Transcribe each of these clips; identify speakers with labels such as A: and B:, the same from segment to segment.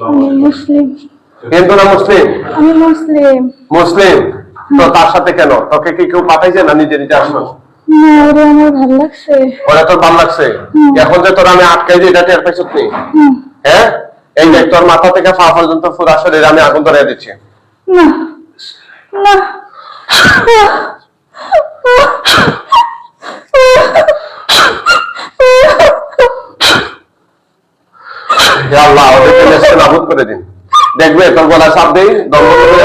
A: আমি মুসলিম।
B: হিন্দু না মুসলিম?
A: আমি মুসলিম।
B: মুসলিম? তো তার সাথে কেন? তোকে কি কেউ পাঠাইছে না নিজে নিজে আসলো?
A: না আমার ভালো লাগছে।
B: ওরা তোর ভালো লাগছে? এখন যে তোর আমি আটকাই দিই এটা টের পাইছত নি হ্যাঁ? এই দেখ তোর মাথা থেকে পা পর্যন্ত পুরা শরীরে আমি আগুন ধরে দিচ্ছি।
A: না। না।
B: হে আল্লাহ ওদেরকে দেশকে নাবুদ করে দিন। দেখবে তোর গলা চাপ দেই দম করে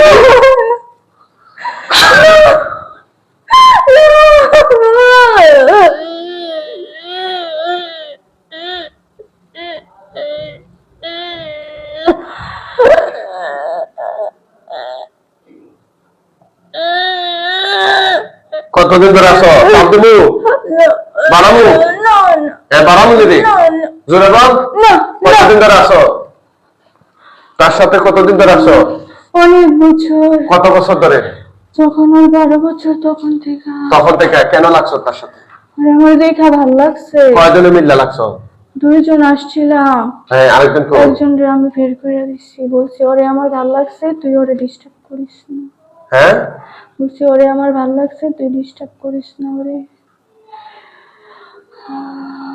B: কতদিন ধরে আসো হ্যাঁ বাড়ামু যদি? জোরে বল। কতদিন ধরে আসো তার সাথে কতদিন ধরে আসো
A: অনেক বছর।
B: কত বছর ধরে?
A: যখন ওর বারো বছর তখন থেকে।
B: তখন থেকে কেন লাগছো তার সাথে?
A: আমার দেখা ভালো লাগছে।
B: কয়জনে মিল্লা লাগছো?
A: দুইজন আসছিলাম।
B: হ্যাঁ আরেকজন কো
A: একজন রে আমি বের করে দিচ্ছি বলছি ওরে আমার ভালো লাগছে তুই ওরে ডিস্টার্ব করিস না।
B: হ্যাঁ?
A: বলছি ওরে আমার ভালো লাগছে তুই ডিস্টার্ব করিস না ওরে।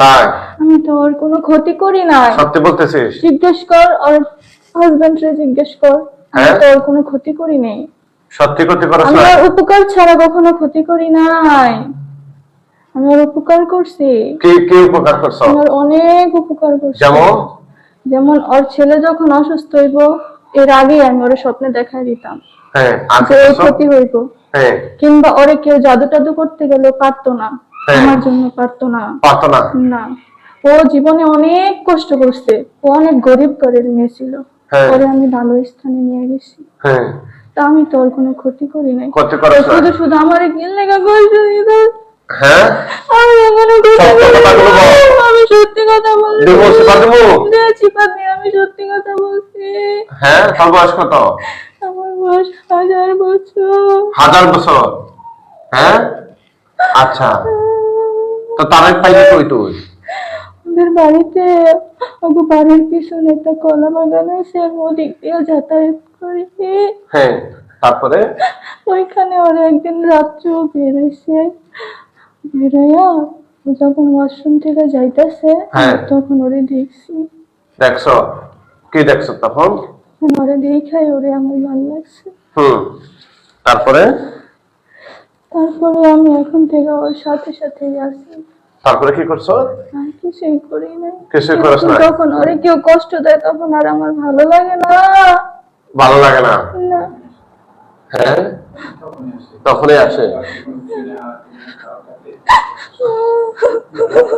B: তাই?
A: আমি তো ওর কোনো ক্ষতি করি না
B: সত্যি বলতেছিস?
A: জিজ্ঞেস কর ওর হাজবেন্ড রে জিজ্ঞেস কর। আমি
B: হ্যাঁ?
A: তো ওর কোনো ক্ষতি করি নাই।
B: সত্যি করতে পারছ
A: আমি ওর উপকার ছাড়া কখনো ক্ষতি করি নাই। আমি ওর উপকার করছি।
B: কি কি উপকার করছ?
A: আমার অনেক উপকার করছি।
B: যেমন?
A: যেমন ওর ছেলে যখন অসুস্থ হইব এর আগে আমি ওর স্বপ্নে দেখাই দিতাম
B: হ্যাঁ?
A: ক্ষতি হইব।
B: হ্যাঁ।
A: কিংবা ওরে কেউ জাদু টাদু করতে গেলে পারতো না।
B: হ্যাঁ।
A: আমার জন্য পারতো না
B: পারতো না।
A: না ও জীবনে অনেক কষ্ট করছে। ও অনেক গরিব ঘরের মেয়ে ছিল।
B: হ্যাঁ।
A: পরে আমি ভালো স্থানে নিয়ে গেছি।
B: হ্যাঁ।
A: তা আমি তো ওর কোনো ক্ষতি করি নাই।
B: ক্ষতি না
A: শুধু শুধু আমার লেগা কষ্ট দিত
B: হ্যাঁ?
A: আমি
B: কথাগুলো
A: আমি সত্যি কথা বলছি।
B: সিপা দেবো
A: দিয়েছি পাতি আমি সত্যি কথা বলছি।
B: হ্যাঁ তোর বয়স কত?
A: আমার বয়স হাজার বছর।
B: হাজার বছর। হ্যাঁ? আচ্ছা। তো তারেক পাইলে কই তুই?
A: ওদের বাড়িতে ওগো বাড়ির পিছনে একটা কলা বাগান আছে আমি ওদিক দিয়ে যাতায়াত করি।
B: হ্যাঁ তারপরে?
A: ওইখানে ওরা একদিন রাত্রেও বেরোইছে। বেরোয়া যখন ওয়াশরুম থেকে যাইতেছে
B: হ্যাঁ।
A: তখন ওরে দেখছি।
B: দেখছ? কি দেখছ তখন?
A: ওরে দেখাই ওরে আমার ভালো লাগছে।
B: হুম তারপরে?
A: তারপরে আমি এখন থেকে ওর সাথে সাথে আছি।
B: তারপরে কি করছ?
A: কিছুই করি না।
B: কিছুই করছ না?
A: যখন ওরে কেউ কষ্ট দেয় তখন আর আমার ভালো লাগে না।
B: ভালো লাগে না? হ্যাঁ? তখনই আসে।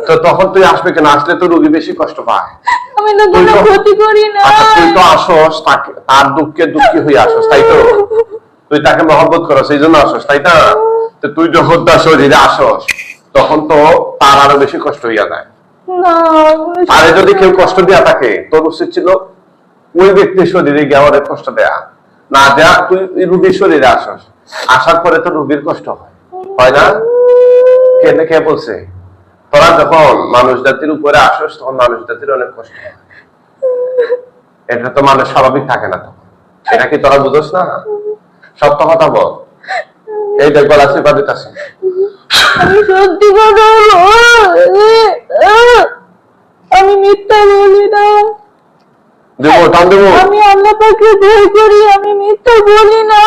B: তো তখন তুই আসবে কেন? আসলে তো রোগী বেশি কষ্ট পায়।
A: আমি তো কোনো ক্ষতি করি না।
B: আচ্ছা তুই তো আসস তাকে তার দুঃখে দুঃখী হয়ে আসস তাই তো? তুই তাকে মহব্বত করো সেই জন্য আসস তাই না? তো তুই যখন তার শরীরে আসস তখন তো তার আরও বেশি কষ্ট হইয়া যায়। আরে যদি কেউ কষ্ট দেয়া থাকে তোর উচিত ছিল ওই ব্যক্তির শরীরে গিয়ে আমাদের কষ্ট দেয়া। না দেয়া তুই রুগীর শরীরে আসস। আসার পরে তো রুগীর কষ্ট হয়। হয় না? কে কে বলছে? তোরা যখন মানুষ জাতির উপরে আসস তখন মানুষ জাতির অনেক কষ্ট হয়। এটা তো মানুষ স্বাভাবিক থাকে না তখন। এটা কি তোরা বুঝোস না? সত্য কথা বল। এই দেখ গলা চিপা দিতেছে।
A: আমি সত্যি কথা বল- আমি মিথ্যা বলি না।
B: দেবো টান দেবো।
A: আমি আল্লাহ পাকে ভয় করি আমি মিথ্যা বলি না।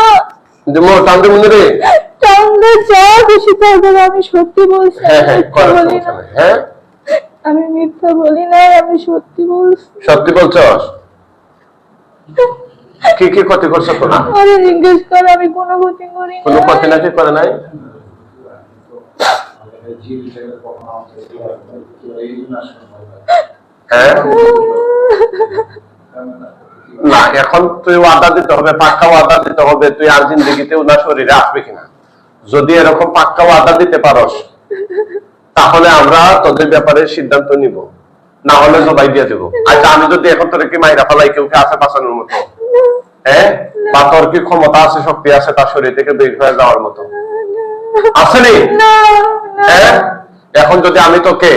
B: দেবো টান দেবো রে
A: চান্দা যা খুশি করবে আমি সত্যি বলছি
B: হ্যাঁ হ্যাঁ
A: বলি না।
B: হ্যাঁ?
A: আমি মিথ্যা বলি না আমি সত্যি বলছি।
B: সত্যি বলছস? কি কি ক্ষতি করছ তোরা
A: আরে জিজ্ঞেস কর আমি কোনো ক্ষতি করি
B: কোনো ক্ষতি নাকি করে নাই? হ্যাঁ না এখন তুই ওয়াদা দিতে হবে পাক্কা ওয়াদা দিতে হবে তুই আর জিন্দগিতে ওনার শরীরে আসবে কিনা? যদি এরকম পাক্কা ওয়াদা দিতে পারস তাহলে আমরা তোদের ব্যাপারে সিদ্ধান্ত নিব। না হলে জবাই দিয়ে দেবো। আচ্ছা আমি যদি এখন তোর কি মাইরা ফেলাই কেউ আছে বাঁচানোর মতো? হ্যাঁ? বা তোর কি ক্ষমতা আছে শক্তি আছে তার শরীর থেকে বের হয়ে যাওয়ার মতো?
A: না
B: হ্যাঁ? এখন যদি আমি তোকে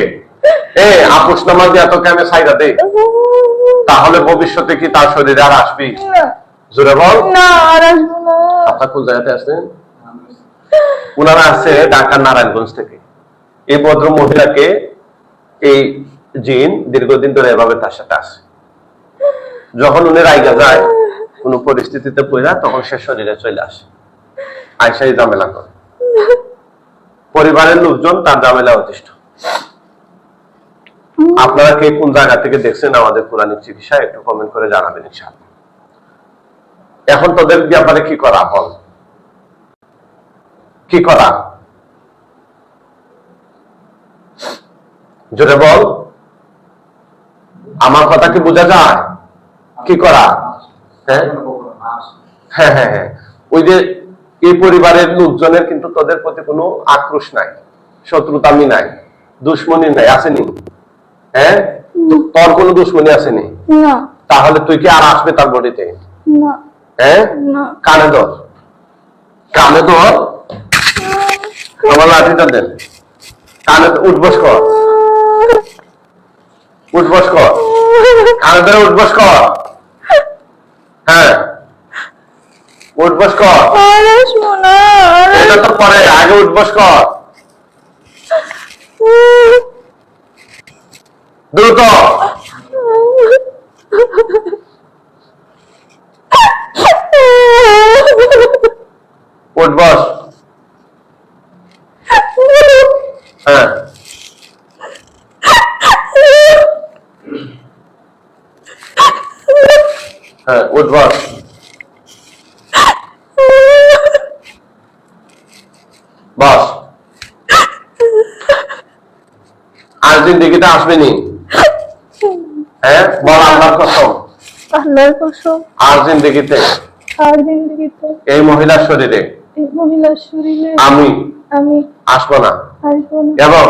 B: এ আপুস নামা দিয়া তোকে আমি সাইরা দেই তাহলে ভবিষ্যতে কি তার শরীরে আর আসবি? জোরে বল।
A: না আর আসব না।
B: আপনার কোন জায়গাতে আসছেন ওনারা আসছে ঢাকার নারায়ণগঞ্জ থেকে। এই ভদ্র মহিলাকে এই জিন দীর্ঘদিন ধরে এভাবে তার সাথে আসে যখন উনি রাইগা যায় কোন পরিস্থিতিতে পড়া তখন সে শরীরে চলে আসে। আয়সাই ঝামেলা করে। পরিবারের লোকজন তার ঝামেলা অতিষ্ঠ। আপনারা কে কোন জায়গা থেকে দেখছেন আমাদের কোরআনিক চিকিৎসা একটু কমেন্ট করে জানাবেন ইনশাআল্লাহ। এখন তোদের ব্যাপারে কি করা বল কি করা? জোরে বল। আমার কথা কি বোঝা যায়? কি করা? হ্যাঁ? হ্যাঁ হ্যাঁ হ্যাঁ। ওই যে এই পরিবারের লোকজনের কিন্তু তোদের প্রতি কোনো আক্রোশ নাই শত্রুতামি নাই দুশ্মনী নাই আসেনি? হ্যাঁ? তোর কোনো দুশ্মনী আসেনি? তাহলে তুই কি আর আসবে তার বডিতে? হ্যাঁ? কানে ধর। কানে ধর। আমার লাঠিটা দেন কানে উঠবস কর। উঠবস কর। কানে ধরে উঠবস কর। হ্যাঁ? উঠবস কর। এটা তো পরে আগে উঠবস কর। দ্রুত উঠবস হ্যাঁ হ্যাঁ উঠবস বস। আর জিন্দিগিতে আসবেনি। হ্যাঁ বল আল্লাহর কসম।
A: আল্লাহর কসম।
B: আর জিন্দিগিতে
A: আর জিন্দগিতে
B: এই মহিলার শরীরে।
A: এই মহিলার শরীরে।
B: আমি
A: আমি
B: আসব না।
A: আসব না।
B: এবং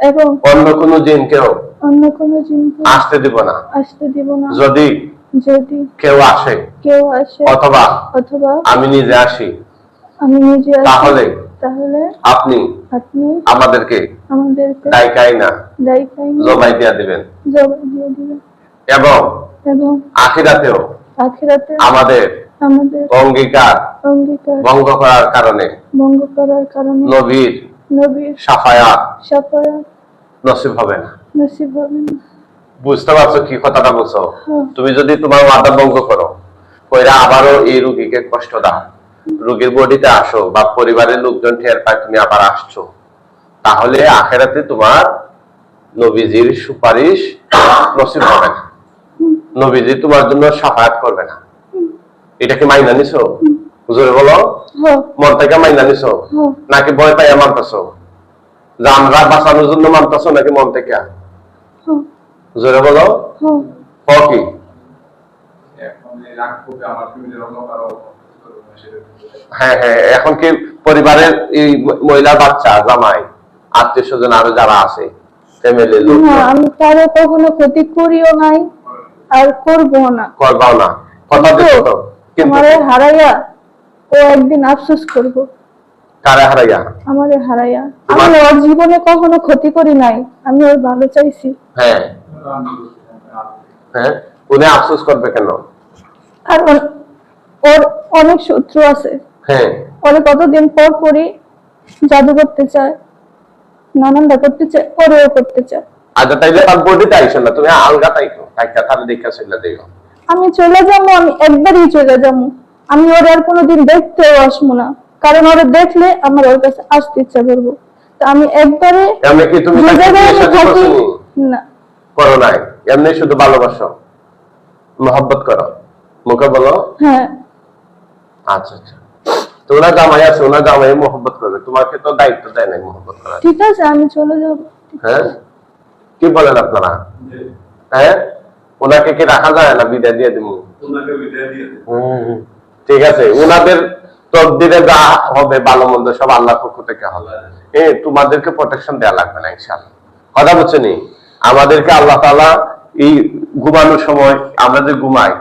A: এবং
B: অন্য কোনো জিনকেও
A: অন্য কোনো জিনকে
B: আসতে দিব না।
A: আসতে দিব না।
B: যদি
A: যদি
B: কেউ আসে
A: কেউ আসে
B: অথবা
A: অথবা
B: আমি নিজে আসি।
A: আমি নিজে
B: তাহলে
A: তাহলে
B: আপনি
A: আপনি
B: আমাদেরকে
A: আমাদেরকে
B: দায়িকাই না
A: দায়িত্ব
B: জবাই দিয়া দিবেন।
A: জবাব দিয়ে দিবেন।
B: এবং
A: এবং
B: আখিরাতেও
A: আখিরাতে
B: আমাদের
A: আমাদের
B: অঙ্গীকার
A: অঙ্গীকার
B: ভঙ্গ করার কারণে
A: ভঙ্গ করার কারণে
B: নবীর
A: নবীর
B: সাফায়াত
A: সাফায়াত
B: নসিব হবে না।
A: নসিব হবে না।
B: বুঝতে পারছ কি কথাটা বলছো?
A: হ্যাঁ।
B: তুমি যদি তোমার ওয়াদা ভঙ্গ করো কইরা আবারও এই রুগীকে কষ্ট দাও। রুগীর বডিতে আসো বা পরিবারের লোকজন টের পায় তুমি আবার আসছো। তাহলে আখেরাতে তোমার নবীজির সুপারিশ নসিব হবে না। নবীজি তোমার জন্য সাফায়াত করবে না। এটা কি মাইনা নিছো? হুজুরে বলো
A: হ্যাঁ
B: মন থেকে মাইনা নিছো? নাকি ভয় পাইয়া মানতেছো? যে আমরা বাঁচানোর জন্য মানতেছো নাকি মন থেকে? জোরে বলো
A: হ্যাঁ
B: কি?
C: এখন রাগ করবে আমার ফ্যামিলির অন্য কারও সেটা
B: হ্যাঁ হ্যাঁ এখন কি পরিবারের এই মহিলা বাচ্চা জামাই আত্মীয় স্বজন আরও যারা আছে ফ্যামিলি লোক
A: আমি কারও কখনো ক্ষতি করিও নাই আর করব না।
B: করবাও না। কথা
A: আমারে হারাইয়া ও একদিন আফসোস করব।
B: কারে হারাইয়া?
A: আমারে হারাইয়া। আমি ওর জীবনে কখনো ক্ষতি করি নাই আমি ওর ভালো চাইছি।
B: হ্যাঁ। হ্যাঁ উনি আফসোস করবে কেন?
A: কারণ ওর অনেক শত্রু আছে।
B: হ্যাঁ।
A: ওরে কতদিন পর পরই জাদু করতে চায় নানানটা করতে চায় ওরেও করতে চায়।
B: আচ্ছা তাইলে তার বডিতে আইসো না তুমি আলগা তাইকো তাইকা তাহলে দেখা চলে দিও
A: আমি চলে যাব আমি একবারই চলে যাব। আমি ওর আর কোনোদিন দেখতেও আসব না কারণ ওরে দেখলে আমার ওর কাছে আসতে ইচ্ছা করব। তা আমি একবারে
B: এমনি কি তুমি
A: আমি থাকি? না।
B: করো নাই। এমনি শুধু ভালোবাসো। মহব্বত করো। মুখে বলো।
A: হ্যাঁ।
B: আচ্ছা আচ্ছা। তো ওনার জামাই আছে ওনার জামাই মহব্বত করবে। তোমাকে তো দায়িত্ব দেয় নাই মহব্বত করার।
A: ঠিক আছে আমি চলে যাব।
B: হ্যাঁ? কি বলেন আপনারা? হ্যাঁ? ওনাকে কি রাখা যায় না? বিদায় দিয়ে দিব?
C: ওনাকে বিদায় দিয়ে দে।
B: ঠিক আছে ওনাদের তকদিরে যা হবে ভালো মন্দ সব আল্লাহর পক্ষ থেকে হবে। এ তোমাদেরকে প্রোটেকশন দেওয়া লাগবে না ইনশাআল্লাহ। কথা বলছো নি আমাদেরকে আল্লাহ তাআলা এই ঘুমানোর সময় আমরা যে ঘুমাই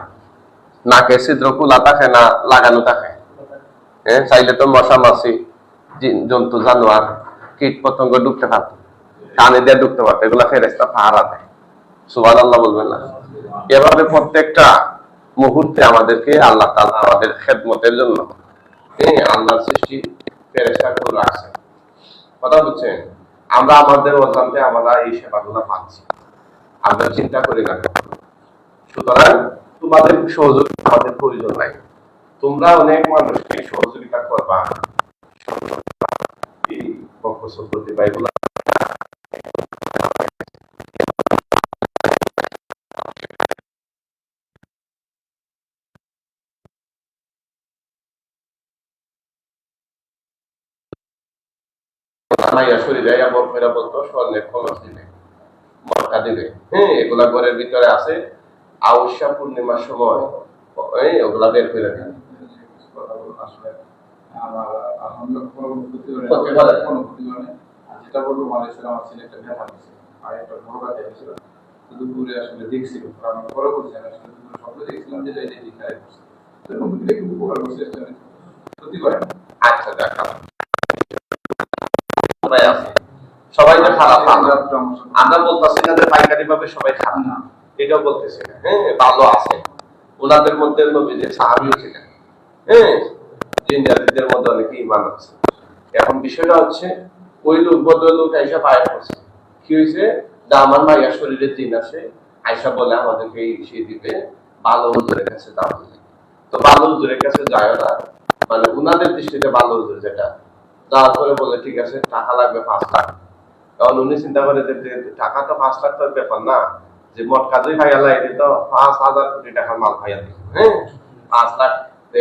B: নাকে ছিদ্র খোলা থাকে না লাগানো থাকে। হ্যাঁ চাইলে তো মশা মাছি জন্তু, জানোয়ার, কীট পতঙ্গ ঢুকতে পারত। কানে দিয়ে ঢুকতে পারত, এগুলা ফেরেস্তা পাহারা দেয়। সুবান আল্লাহ বলবেন না। এভাবে প্রত্যেকটা মুহূর্তে আমাদেরকে আল্লাহ তালা আমাদের খেদমতের জন্য আল্লাহ সৃষ্টি ফেরেশতা করে রাখছে কথা বুঝছেন আমরা আমাদের অজান্তে আমরা এই সেবাগুলো পাচ্ছি। আমরা চিন্তা করি না। সুতরাং তোমাদের সহযোগিতা আমাদের প্রয়োজন নাই। তোমরা অনেক মানুষকে সহযোগিতা করবা। এই বলতো, স্বর্ণের খরচ দিবে মটকা দিবে হ্যাঁ এগুলা ঘরের ভিতরে আছে। আউসা পূর্ণিমার সময় এই ওগুলা বের করে দিবে
C: কথা বলুন আসলে আমার আলহামদুলিল্লাহ কোনো ক্ষতি করে
B: ক্ষতি করে না।
C: কোনো ক্ষতি করে না। আর যেটা বলব মালয়েশিয়ার আমার ছেলেটা ব্যথা হয়েছে আর একটা বড় ব্যথা হয়েছিল তো দুপুরে আসলে দেখছিল। আমি পরে বলছি আসলে দুপুরে স্বপ্ন দেখছিলাম যে এটা এই খারাপ করছে তো এরকম দিলে কিন্তু উপকার করছে ক্ষতি করে না।
B: আচ্ছা দেখা। সবাই খারাপ তা
C: সাথে-
B: আমরা। বলতেছি না যে পাইকারি ভাবে সবাই খারাপ
C: না।
B: এটাও বলতেছি হ্যাঁ ভালো আছে। ওনাদের মধ্যে নবীদের সাহাবিও ছিলেন হ্যাঁ জিন্দাদিদের মধ্যে অনেকে ইমান আছে এখন বিষয়টা হচ্ছে, ওই লোক বদল লোক আইসা পায়ে পড়ছে। কি হয়েছে? যে আমার মাইয়া শরীরের দিন আসে আয়সা বলে আমাদেরকে সে দিবে, ভালো হুজুরের কাছে দাও তো ভালো হুজুরের কাছে যায় না মানে উনাদের দৃষ্টিতে ভালো হুজুর যেটা, যাওয়ার পরে বলে, ঠিক আছে, টাকা লাগবে পাঁচ লাখ। তখন উনি চিন্তা করে যে টাকা তো পাঁচ লাখ টাকার ব্যাপার না যে মোট কাজই ভাইয়া লাগে, তো পাঁচ হাজার কোটি টাকার মাল ভাইয়া দিবে হ্যাঁ? পাঁচ লাখ।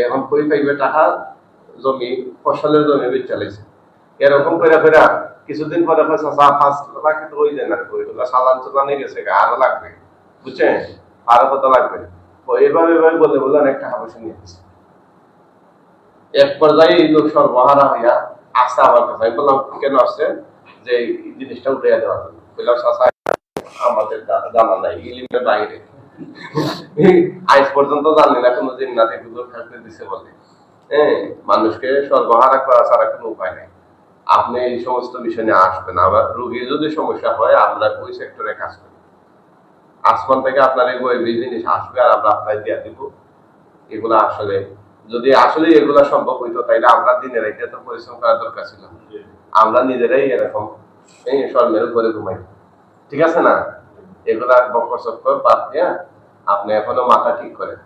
B: এখন কই পাইবে টাকা জমি, ফসলের জমি বেচ চালাইছে এরকম করে করে কিছুদিন পরে চা পাঁচ আর ওইগুলো সালান গেছে আরও লাগবে। বুঝছেন? আরও কত লাগবে? এইভাবে এভাবে বলে বলে অনেক টাকা পয়সা নিয়েছে এক পর্যায়ে লোক সর্বহারা হইয়া আসছে আমার কাছে। বললাম, কেন আসছে? যে জিনিসটা উঠে দেওয়ার জন্য। বললাম চাচা আমাদের জানা নাই ইলিমের বাইরে। আজ পর্যন্ত জানি না কোনো থাকতে দিছে বলে। হ্যাঁ মানুষকে সর্বহারা করা ছাড়া কোনো উপায় নেই। আপনি এই সমস্ত বিষয় নিয়ে আসবেন। আবার রোগীর যদি সমস্যা হয় আমরা ওই সেক্টরে কাজ করি। আসমান থেকে আপনার এই জিনিস আসবে আর আমরা আপনার দিয়ে দিব। এগুলা আসলে যদি আসলে এগুলা সম্ভব হইতো তাইলে আমরা দিনের রাইতে তো পরিশ্রম করার দরকার ছিল। আমরা নিজেরাই এরকম এই স্বর্ণের উপরে ঘুমাই। ঠিক আছে না? এগুলা বকর চক্কর বাদ দিয়া আপনি এখনও মাথা ঠিক করেন।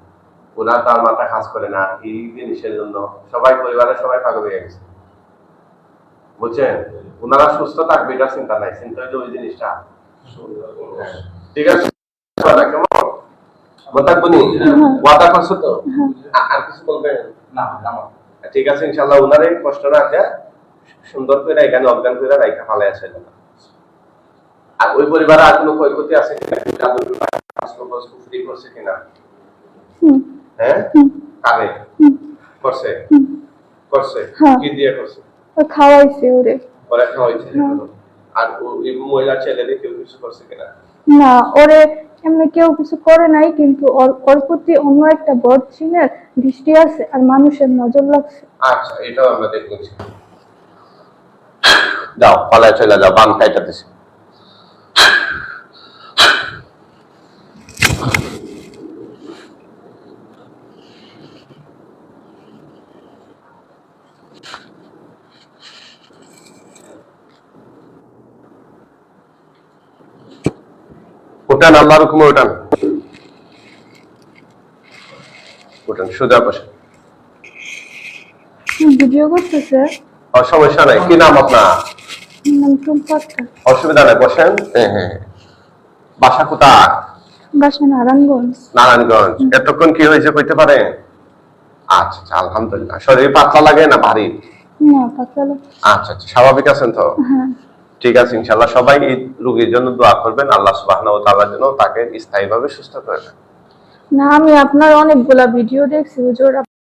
B: ওরা তার মাথা কাজ করে না এই জিনিসের জন্য সবাই পরিবারের সবাই পাগল হয়ে গেছে। বুঝছেন? ওনারা সুস্থ থাকবে এটা চিন্তা নাই চিন্তা হইলে ওই জিনিসটা। ঠিক আছে? কেমন? কথা ওয়াদা করছ তো? আর কিছু বলবেন?
C: না
B: ঠিক আছে ইনশাল্লাহ ওনারে কষ্ট না সুন্দর করে এখানে অজ্ঞান করে রাইখা ফালাই আছে আর ওই পরিবারে আর কোনো ক্ষয়ক্ষতি আছে কিনা? কুফরি করছে কিনা? হ্যাঁ? কারে করছে? করছে?
A: হ্যাঁ।
B: কি দিয়ে করছে?
A: খাওয়াইছে ওরে।
B: পরে খাওয়াইছে
A: হ্যাঁ।
B: আর ও- এই মহিলা ছেলেদের কেউ কিছু করছে কিনা?
A: না ওরে এমনি কেউ কিছু করে নাই কিন্তু ওর ওর প্রতি অন্য একটা বদ চিনের দৃষ্টি আছে আর মানুষের নজর লাগছে।
B: আচ্ছা এটাও আমরা দেখব যাও পালায় চলে যাও বান খাইটা দিছে উঠান আল্লাহর হুকুমে উঠান উঠান সোজা বসে
A: ভিডিও করতেছে?
B: আর সমস্যা নাই। কি নাম আপনার? অসুবিধা নাই বসেন। হ্যাঁ হ্যাঁ বাসা কোথায়?
A: বাসা নারায়ণগঞ্জ।
B: নারায়ণগঞ্জ। এতক্ষণ কি হয়েছে কইতে পারেন? আচ্ছা আচ্ছা আলহামদুলিল্লাহ। শরীর পাতলা লাগে না ভারী?
A: না পাতলা
B: আচ্ছা আচ্ছা স্বাভাবিক আছেন তো?
A: হ্যাঁ।
B: ঠিক আছে ইনশাল্লাহ সবাই এই রোগীর জন্য দোয়া করবেন। আল্লাহ তাআলার জন্য তাকে স্থায়ীভাবে সুস্থ করবেন
A: না, আমি আপনার অনেকগুলা ভিডিও দেখছি, হুজুর।